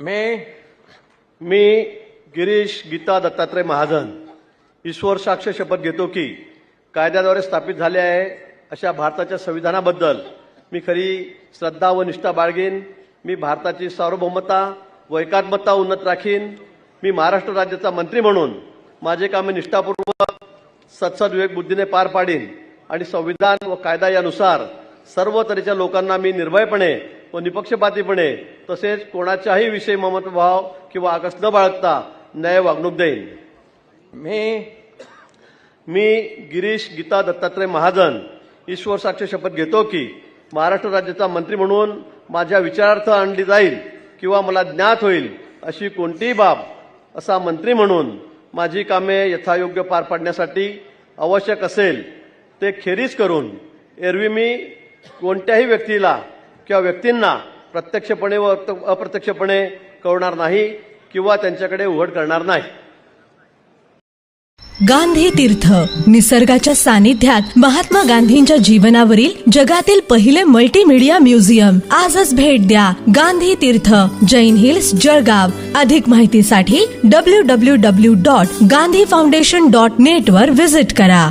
मी मी गिरीश गीता दत्तात्रय महाजन ईश्वर साक्ष शपथ घेतो की कायद्याद्वारे स्थापित झाले आहे अशा भारताच्या संविधानाबद्दल मी खरी श्रद्धा व निष्ठा बाळगेन. मी भारताची सार्वभौमता व एकात्मता उन्नत राखीन. मी महाराष्ट्र राज्याचा मंत्री म्हणून माझे कामे निष्ठापूर्वक सत्सद विवेक बुद्धीने पार पाडीन आणि संविधान व कायदा यानुसार सर्व तऱ्हेच्या लोकांना मी निर्भयपणे व निपक्षपातीपणे तसेच कोणाच्याही विषयी ममतभाव किंवा आकस न बाळगता न्याय वागणूक देईन. मैं मी गिरीश गीता दत्तात्रय महाजन ईश्वर साक्ष शपथ घेतो की महाराष्ट्र राज्याचा मंत्री म्हणून माझ्या विचारार्थ आणली जाईल किंवा मला ज्ञात होईल अशी कोणतीही बाब असा मंत्री म्हणून माझी कामे यथायोग्य पार पाडण्यासाठी आवश्यक असेल ते खेरीज करून एरवी मी कोणत्याही व्यक्तीला किंवा व्यक्तींना प्रत्यक्षपणे व अप्रत्यक्षपणे कळणार नाही किंवा त्यांच्याकडे उघड करणार नाही. गांधी तीर्थ निसर्गाच्या सानिध्यात महात्मा गांधींच्या जीवनावरील जगातील पहिले मल्टीमीडिया म्युझियम आजच भेट द्या गांधी तीर्थ जैन हिल्स जळगाव. अधिक माहितीसाठी W W W dot Gandhi foundation dot net वर विजिट करा.